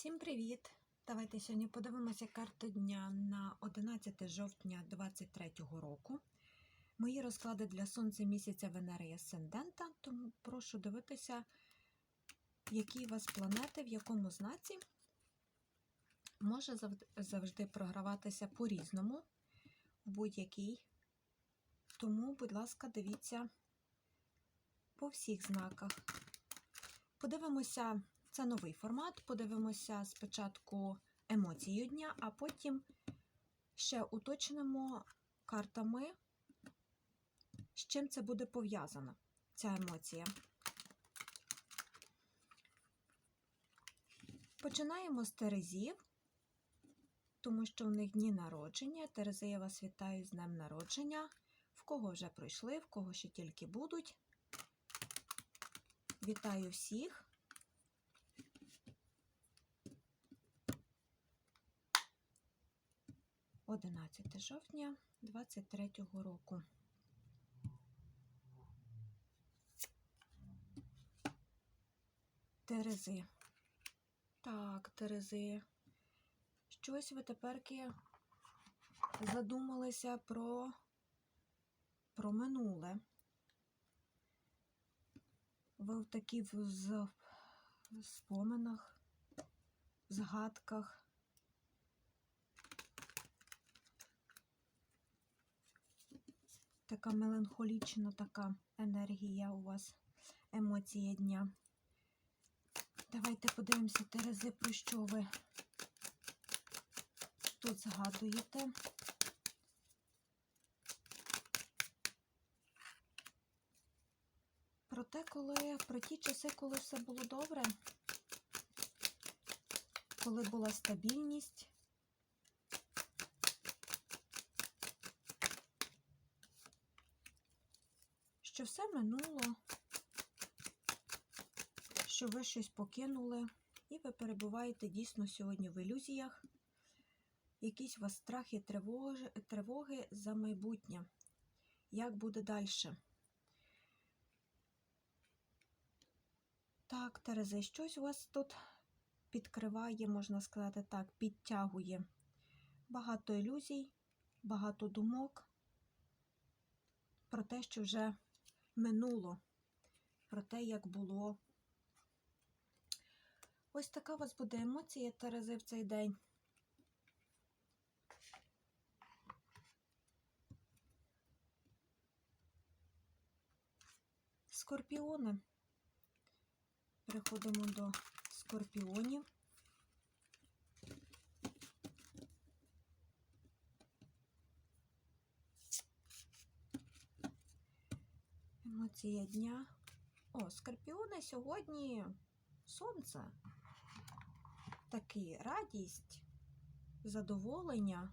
Всім привіт! Давайте сьогодні подивимося карту дня на 11 жовтня 2023 року. Мої розклади для Сонця місяця Венери і Асцендента, тому прошу дивитися, які у вас планети, в якому знаці. Може завжди програватися по-різному в будь-який. Тому, будь ласка, дивіться по всіх знаках. Подивимося. Це новий формат. Подивимося спочатку емоцію дня, а потім ще уточнимо картами, з чим це буде пов'язано, ця емоція. Починаємо з Терезів, тому що в них дні народження. Терези, я вас вітаю з днем народження. В кого вже пройшли, в кого ще тільки будуть. Вітаю всіх. Одинадцяте жовтня 23 року. Терези. Так, Терези. Щось ви теперки задумалися про, про минуле. Ви в такі в з- в споминах, згадках. Така меланхолічна така енергія у вас, емоція дня. Давайте подивимося, Терези, про що ви тут згадуєте. Про те, коли про ті часи, коли все було добре, коли була стабільність. Що все минуло, що ви щось покинули, і ви перебуваєте дійсно сьогодні в ілюзіях. Якісь у вас страхи, тривоги, тривоги за майбутнє. Як буде далі? Так, Терези, щось у вас тут підкриває, можна сказати так, підтягує. Багато ілюзій, багато думок про те, що вже минуло, про те, як було. Ось така у вас буде емоція, Терези, в цей день. Скорпіони. Переходимо до скорпіонів. Емоція дня. О, скорпіони сьогодні сонце. Такий радість, задоволення.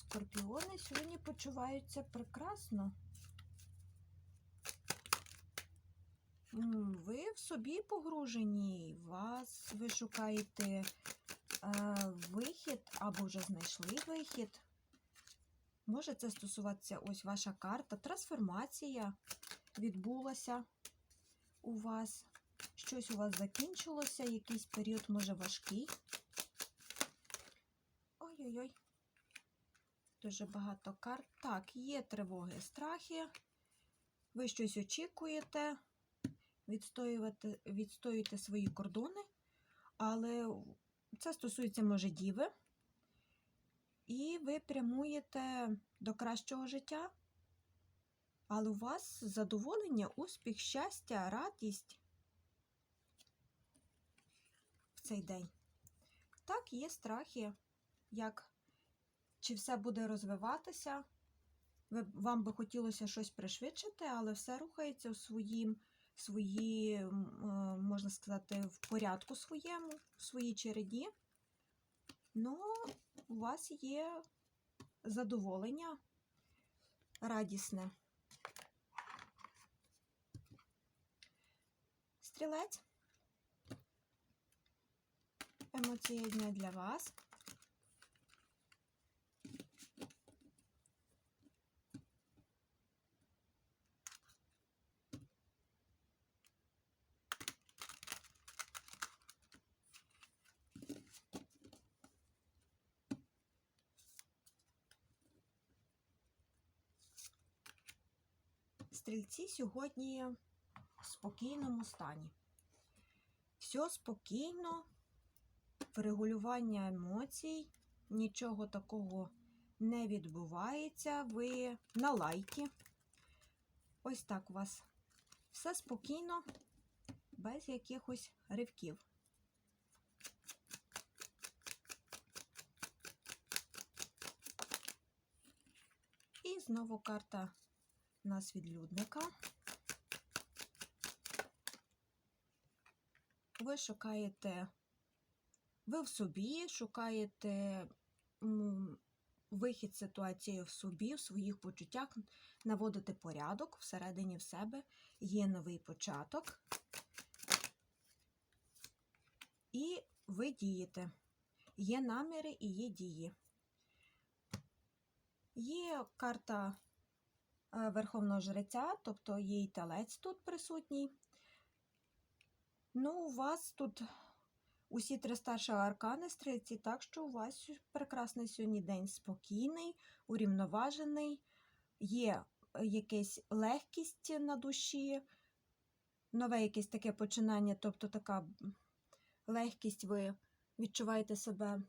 Скорпіони сьогодні почуваються прекрасно. Ви в собі погружені, вас ви шукаєте е, вихід або вже знайшли вихід. Може це стосуватися ось ваша карта. Трансформація відбулася у вас. Щось у вас закінчилося, якийсь період може важкий. Ой-ой-ой. Дуже багато карт. Так, є тривоги, страхи. Ви щось очікуєте, відстоюєте свої кордони, але це стосується, може, діви. І ви прямуєте до кращого життя. Але у вас задоволення, успіх, щастя, радість в цей день. Так, є страхи, як чи все буде розвиватися. Вам би хотілося щось пришвидшити, але все рухається у своїм, свої, е, можна сказати, в порядку своєму, в своїй череді. Ну, у вас є задоволення радісне. Стрілець. Емоція дня для вас. Стрільці сьогодні в спокійному стані. Все спокійно, врегулювання емоцій, нічого такого не відбувається. Ви на лайті. Ось так у вас все спокійно, без якихось ривків. І знову карта у нас відлюдника. Ви шукаєте, ви в собі шукаєте вихід ситуації в собі, в своїх почуттях, наводите порядок всередині в себе, є новий початок. І ви дієте. Є наміри і є дії. Є карта Верховного Жреця, тобто є і телець тут присутній. Ну, у вас тут усі три старші аркани стрільці, так що у вас прекрасний сьогодні день спокійний, урівноважений, є е, якась легкість на душі, нове якесь таке починання, тобто така легкість, ви відчуваєте себе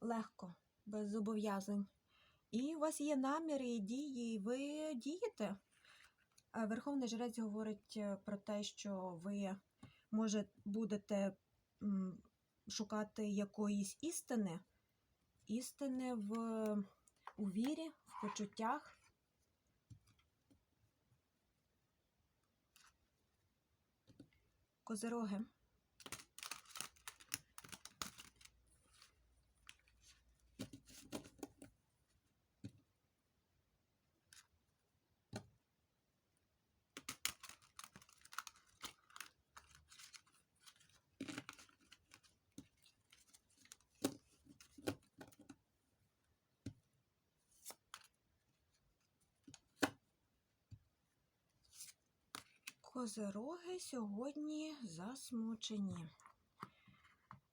легко, без зобов'язань. І у вас є наміри і дії, і ви дієте. Верховний жрець говорить е, про те, що ви, може, будете шукати якоїсь істини, істини в, у вірі, в почуттях. Козероги. Козероги сьогодні засмучені.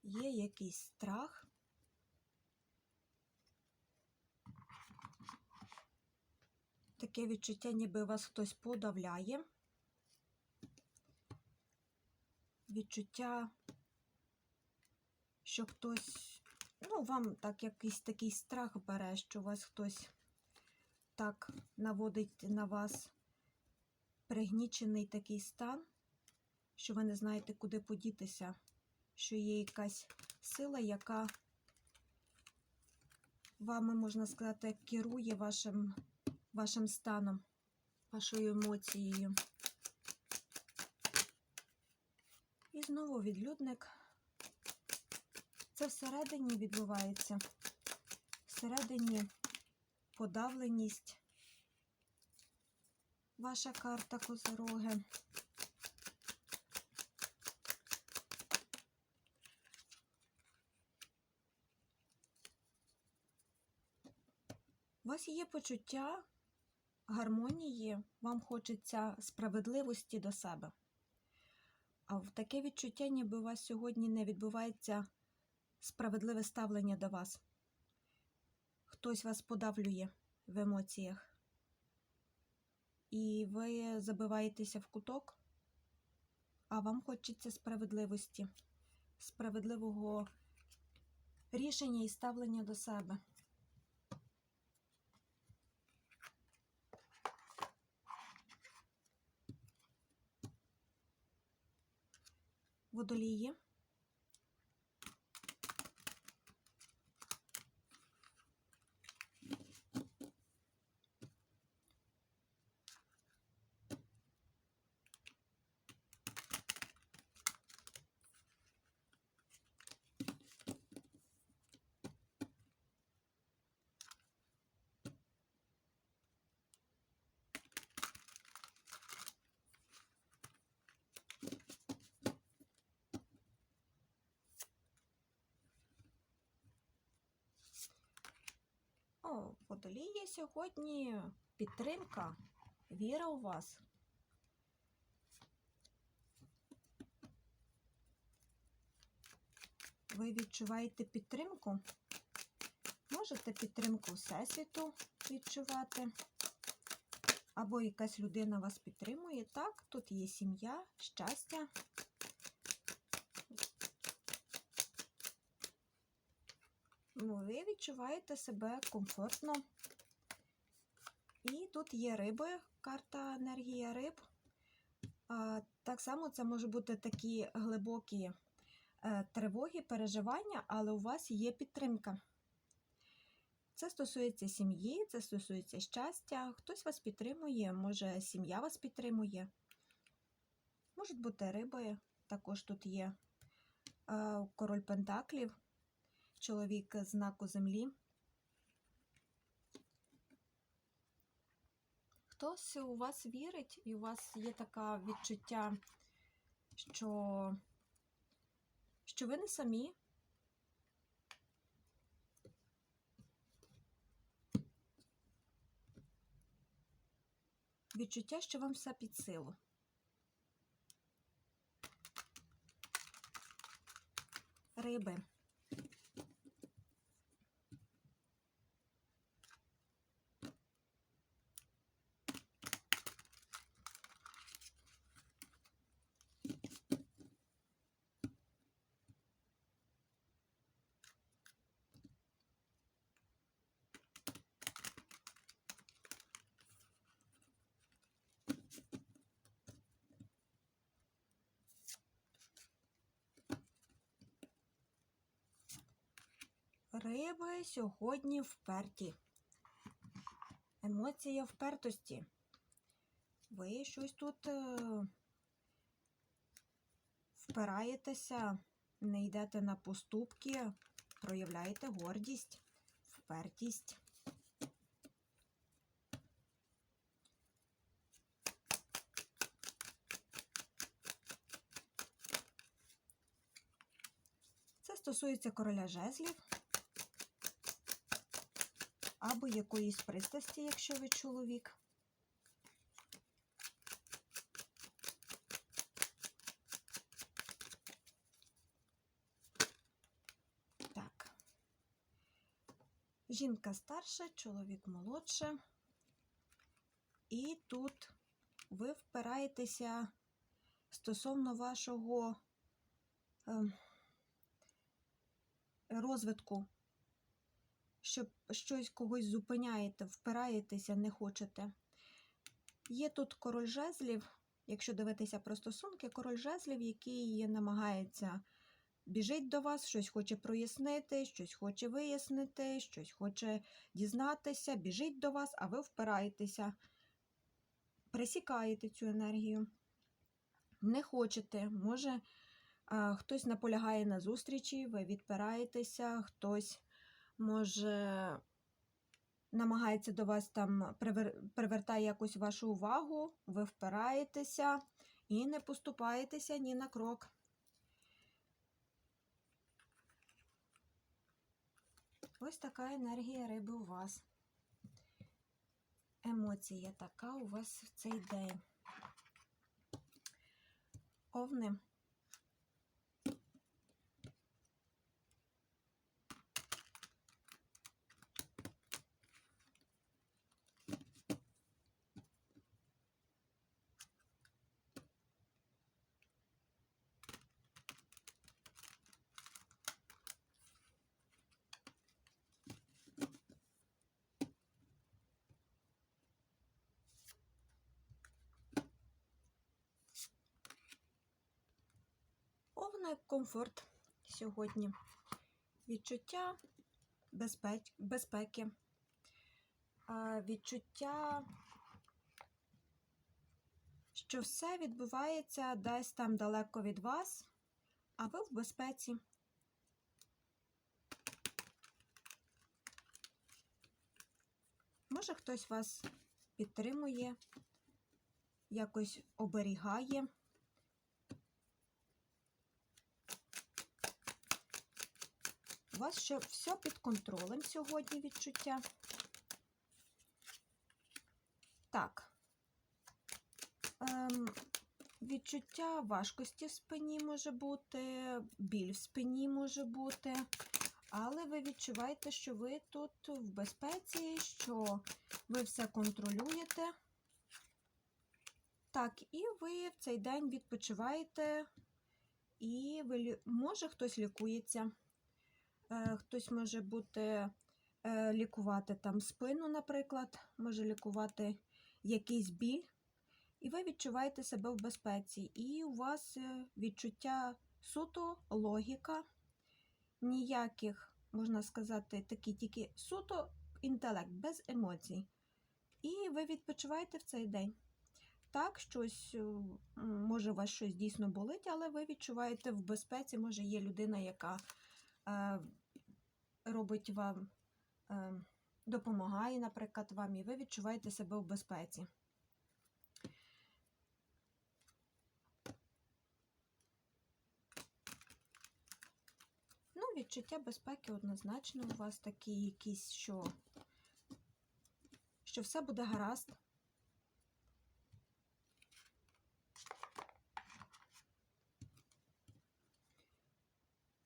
Є якийсь страх. Таке відчуття, ніби вас хтось подавляє. Відчуття, що хтось, ну, вам так якийсь такий страх бере, що вас хтось так наводить на вас пригнічений такий стан, що ви не знаєте, куди подітися, що є якась сила, яка вами, можна сказати, керує вашим, вашим станом, вашою емоцією. І знову відлюдник. Це всередині відбувається. Всередині подавленість. Ваша карта козороги. У вас є почуття гармонії, вам хочеться справедливості до себе. А в таке відчуття, ніби у вас сьогодні не відбувається справедливе ставлення до вас. Хтось вас подавлює в емоціях і ви забиваєтеся в куток, а вам хочеться справедливості, справедливого рішення і ставлення до себе. Водолії. О, водолії сьогодні підтримка, віра у вас. Ви відчуваєте підтримку? Можете підтримку Всесвіту відчувати. або якась людина вас підтримує. Так, тут є сім'я, щастя. Ну, Ви відчуваєте себе комфортно. І тут є риби, карта енергія риб. Так само це може бути такі глибокі е, тривоги, переживання, але у вас є підтримка. Це стосується сім'ї, це стосується щастя. Хтось вас підтримує, може сім'я вас підтримує. Можуть бути риби, також тут є е, король Пентаклів, чоловік знаку землі. Хтось у вас вірить, і у вас є таке відчуття, що, що ви не самі. Відчуття, що вам все під силу. Риби. Риби сьогодні вперті. Емоція впертості. Ви щось тут е, впираєтеся, не йдете на поступки, проявляєте гордість, впертість. Це стосується короля жезлів або якоїсь пристрасті, якщо ви чоловік. Так. Жінка старша, чоловік молодше. І тут ви впираєтеся стосовно вашого е, розвитку що щось когось зупиняєте, впираєтеся, не хочете. Є тут король жезлів, якщо дивитися про стосунки, король жезлів, який намагається біжить до вас, щось хоче прояснити, щось хоче вияснити, щось хоче дізнатися, біжить до вас, а ви впираєтеся, присікаєте цю енергію. Не хочете, може, хтось наполягає на зустрічі, ви відпираєтеся, хтось може, намагається до вас там привертає якось вашу увагу, ви впираєтеся і не поступаєтеся ні на крок. Ось така енергія риби у вас. Емоція така у вас в цей день. Овни. Овна комфорт сьогодні. Відчуття безпеки, відчуття, що все відбувається десь там далеко від вас, а ви в безпеці. Може, хтось вас підтримує, якось оберігає. Вас ще все під контролем сьогодні відчуття. Так, ем, відчуття важкості в спині може бути, біль в спині може бути, але ви відчуваєте, що ви тут в безпеці, що ви все контролюєте. Так, і ви в цей день відпочиваєте, і ви, може хтось лікується, хтось може бути е, лікувати там спину, наприклад, може лікувати якийсь біль, і ви відчуваєте себе в безпеці. І у вас е, відчуття суто, логіка, ніяких, можна сказати, такі тільки суто інтелект, без емоцій. І ви відпочиваєте в цей день. Так, щось, е, може, у вас щось дійсно болить, але ви відчуваєте в безпеці. Може, є людина, яка е, робить вам, е, допомагає, наприклад, вам, і ви відчуваєте себе в безпеці. Ну, відчуття безпеки однозначно у вас такі якісь, що, що все буде гаразд.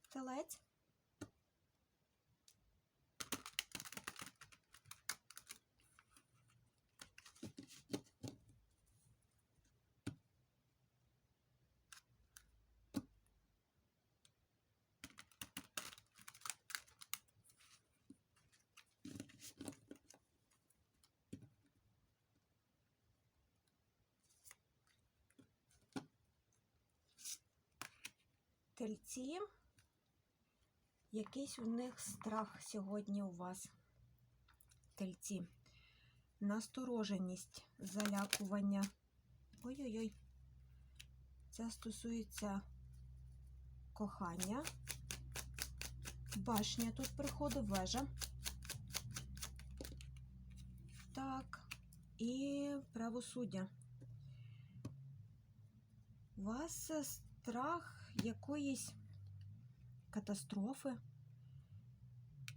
Телець. Тельці. Якийсь у них страх сьогодні у вас. Тельці. Настороженість, залякування. Ой-ой-ой. Це стосується кохання. Башня тут приходить, вежа. Так. І правосуддя. У вас страх якоїсь катастрофи,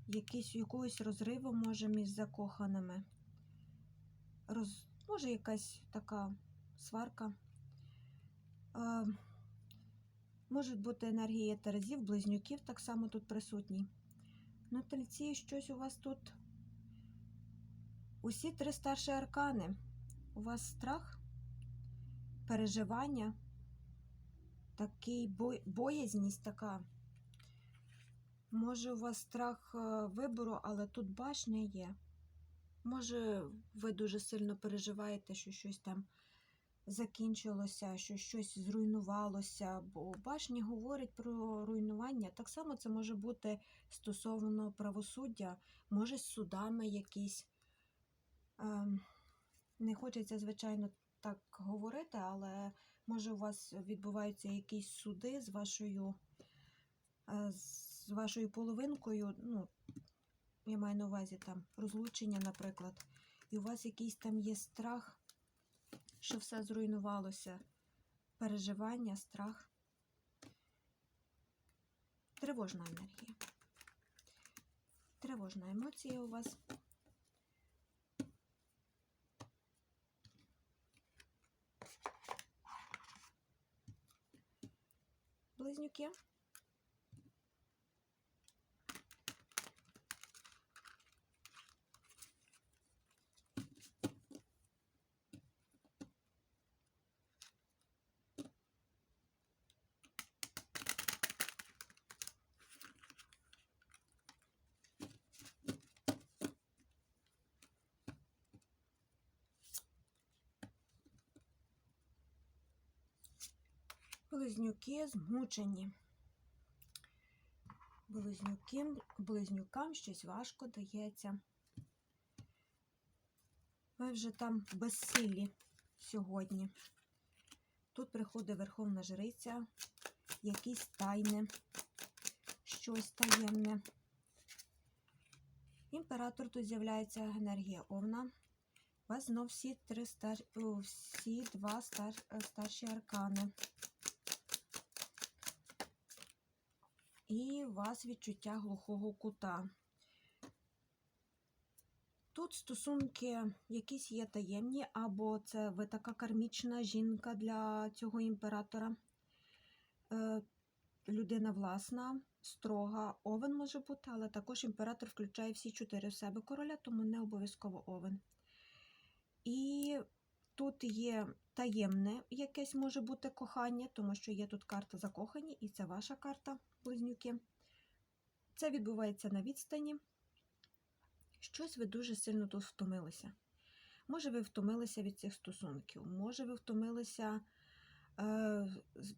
якийсь, якогось розриву, може, між закоханими. Роз, може, якась така сварка. Е, можуть бути енергії терезів, близнюків так само тут присутні. На тельці щось у вас тут. Усі три старші аркани. У вас страх, переживання, такий боязність така. Може, у вас страх е, вибору, але тут башня є. Може, ви дуже сильно переживаєте, що щось там закінчилося, що щось зруйнувалося, бо башня говорить про руйнування. Так само це може бути стосовно правосуддя, може, з судами якісь. Ем, Не хочеться, звичайно, так говорити, але може у вас відбуваються якісь суди з вашою, е, з вашою половинкою. Ну, я маю на увазі там розлучення, наприклад, і у вас якийсь там є страх, що все зруйнувалося. Переживання, страх. Тривожна енергія. Тривожна емоція у вас. Близнюки. Близнюки змучені. Близнюки, близнюкам щось важко дається. Ви вже там безсилі сьогодні. Тут приходить Верховна Жриця, якісь тайни, щось таємне. Імператор тут з'являється енергія Овна. У вас знов всі три стар... всі два стар... старші аркани. І у вас відчуття глухого кута. Тут стосунки якісь є таємні, або це ви така кармічна жінка для цього імператора. Е, людина власна, строга, овен може бути, але також імператор включає всі чотири в себе короля, тому не обов'язково овен. І тут є таємне якесь може бути кохання, тому що є тут карта закохані, і це ваша карта, близнюки. Це відбувається на відстані. Щось ви дуже сильно тут втомилися. Може, ви втомилися від цих стосунків, може, ви втомилися, е,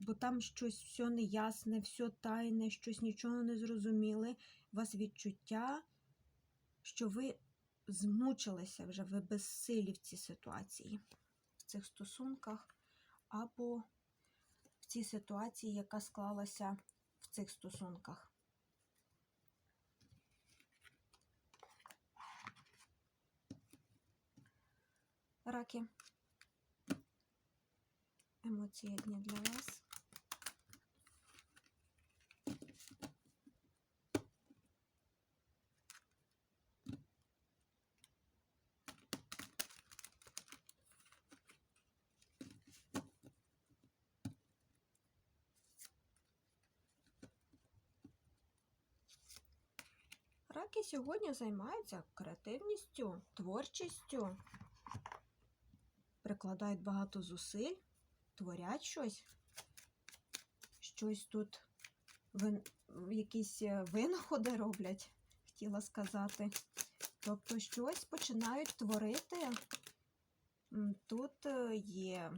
бо там щось все неясне, все тайне, щось нічого не зрозуміли. У вас відчуття, що ви змучилися вже, ви безсилі в цій ситуації, цих стосунках, або в цій ситуації, яка склалася в цих стосунках. Раки. Емоції дня для вас. Раки сьогодні займаються креативністю, творчістю, прикладають багато зусиль, творять щось, щось тут вин... якісь е, винаходи роблять, хотіла сказати. Тобто щось починають творити. Тут е, є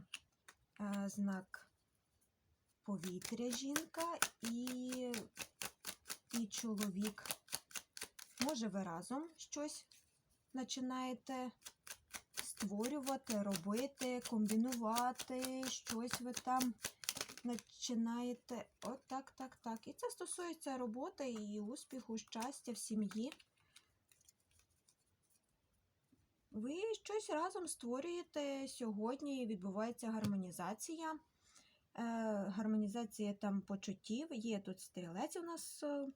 е, знак повітря жінка і, і чоловік. Може, ви разом щось починаєте створювати, робити, комбінувати, щось ви там починаєте. От так, так, так. І це стосується роботи і успіху, щастя в сім'ї. Ви щось разом створюєте сьогодні, відбувається гармонізація. Е, гармонізація там почуттів. Є тут стрілець у нас е,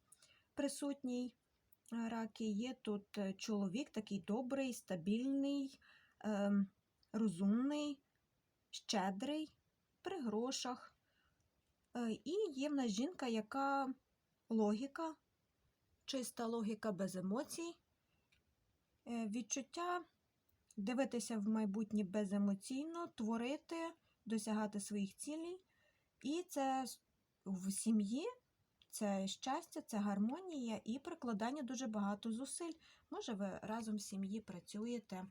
присутній раки, є тут е, чоловік такий добрий, стабільний, е, розумний, щедрий, при грошах. Е, і є в нас жінка, яка логіка, чиста логіка без емоцій, е, відчуття дивитися в майбутнє беземоційно, творити, досягати своїх цілей. І це в сім'ї це щастя, це гармонія і прикладання дуже багато зусиль. Може, ви разом в сім'ї працюєте,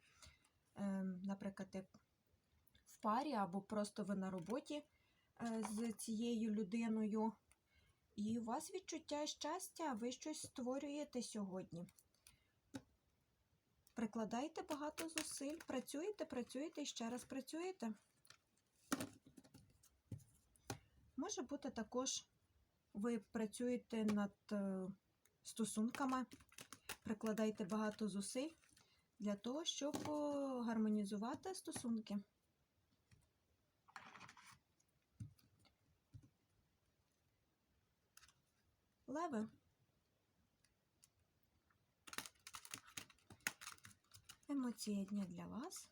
ем, наприклад, в парі, або просто ви на роботі е, з цією людиною. І у вас відчуття щастя, ви щось створюєте сьогодні. Прикладайте багато зусиль, працюєте, працюєте і ще раз працюєте. Може бути також ви працюєте над е, стосунками, прикладаєте багато зусиль для того, щоб е, гармонізувати стосунки. Леви. Емоції дня для вас.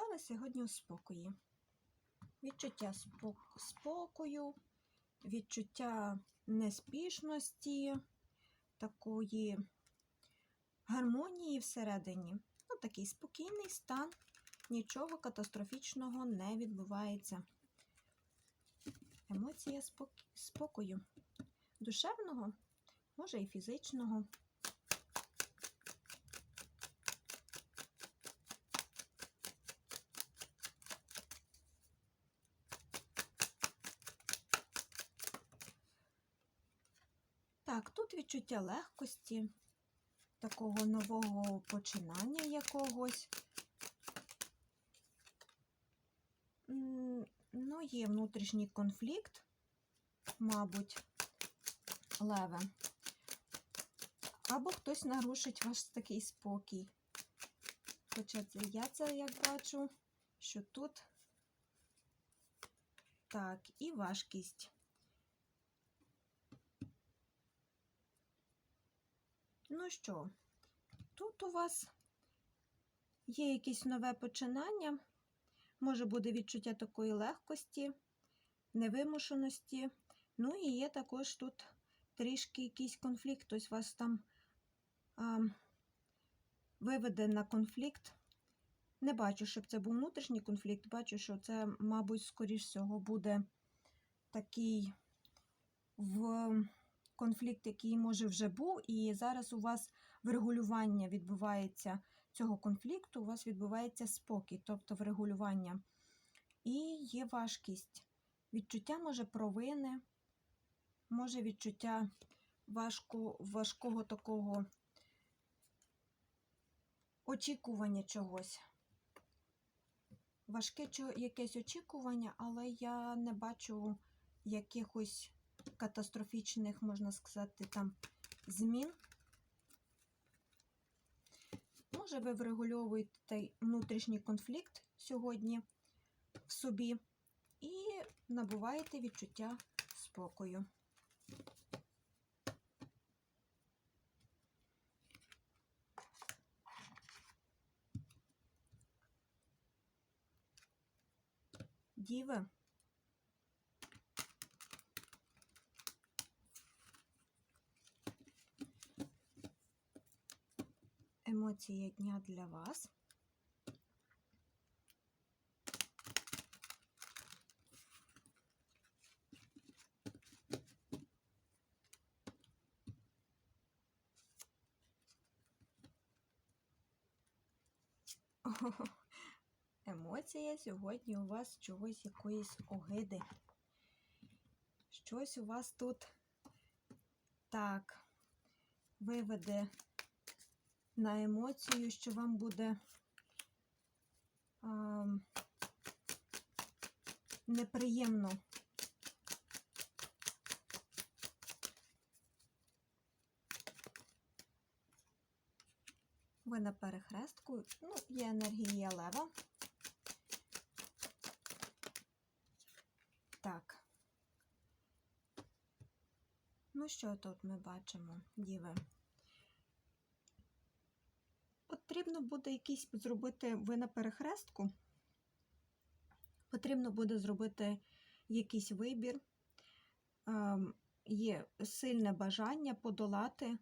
Леви сьогодні у спокої. Відчуття спок- спокою, відчуття неспішності, такої гармонії всередині. Ну, такий спокійний стан, нічого катастрофічного не відбувається. Емоція спок- спокою. Душевного, може і фізичного. Так, тут відчуття легкості, такого нового починання якогось. Ну, є внутрішній конфлікт, мабуть, леве. Або хтось нарушить ваш такий спокій. Хоча це я це як бачу, що тут так, і важкість. Ну що, тут у вас є якесь нове починання, може буде відчуття такої легкості, невимушеності. Ну і є також тут трішки якийсь конфлікт, ось вас там а, виведе на конфлікт. Не бачу, щоб це був внутрішній конфлікт, бачу, що це, мабуть, скоріш всього, буде такий в конфлікт, який може вже був, і зараз у вас врегулювання відбувається цього конфлікту, у вас відбувається спокій, тобто врегулювання. І є важкість. Відчуття може провини, може відчуття важко, важкого такого очікування чогось. Важке якесь очікування, але я не бачу якихось катастрофічних, можна сказати, там змін. Може, ви врегульовуєте внутрішній конфлікт сьогодні в собі і набуваєте відчуття спокою. Діви. Емоції дня для вас. Ого, Емоція сьогодні у вас чогось якоїсь огиди. Щось у вас тут так виведе на емоцію, що вам буде а, неприємно. Ви на перехрестку, ну, є енергія лева. Так. Ну, що тут ми бачимо, діви? Потрібно буде якийсь зробити ви на перехрестку. Потрібно буде зробити якийсь вибір. Ем, Є сильне бажання подолати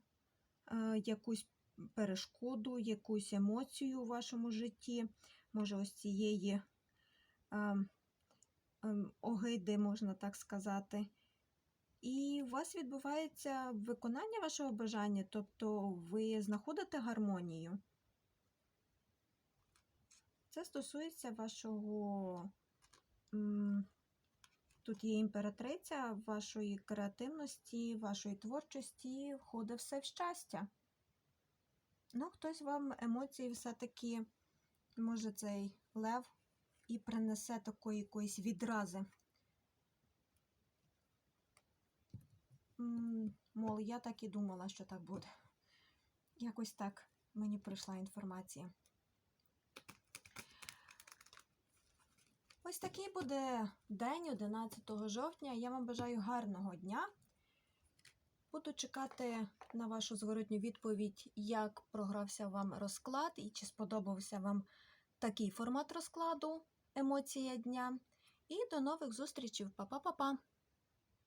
е, якусь перешкоду, якусь емоцію у вашому житті, може, ось цієї ем, ем, огиди, можна так сказати. І у вас відбувається виконання вашого бажання, тобто ви знаходите гармонію. Це стосується вашого. Тут є імператриця, вашої креативності, вашої творчості, входить все в щастя. Ну, хтось вам емоції все-таки, може, цей лев і принесе такої якоїсь відрази. Мол, я так і думала, що так буде. Якось так мені прийшла інформація. Ось такий буде день 11 жовтня. Я вам бажаю гарного дня. Буду чекати на вашу зворотню відповідь, як програвся вам розклад і чи сподобався вам такий формат розкладу емоція дня. І до нових зустрічей. Па-па-па-па!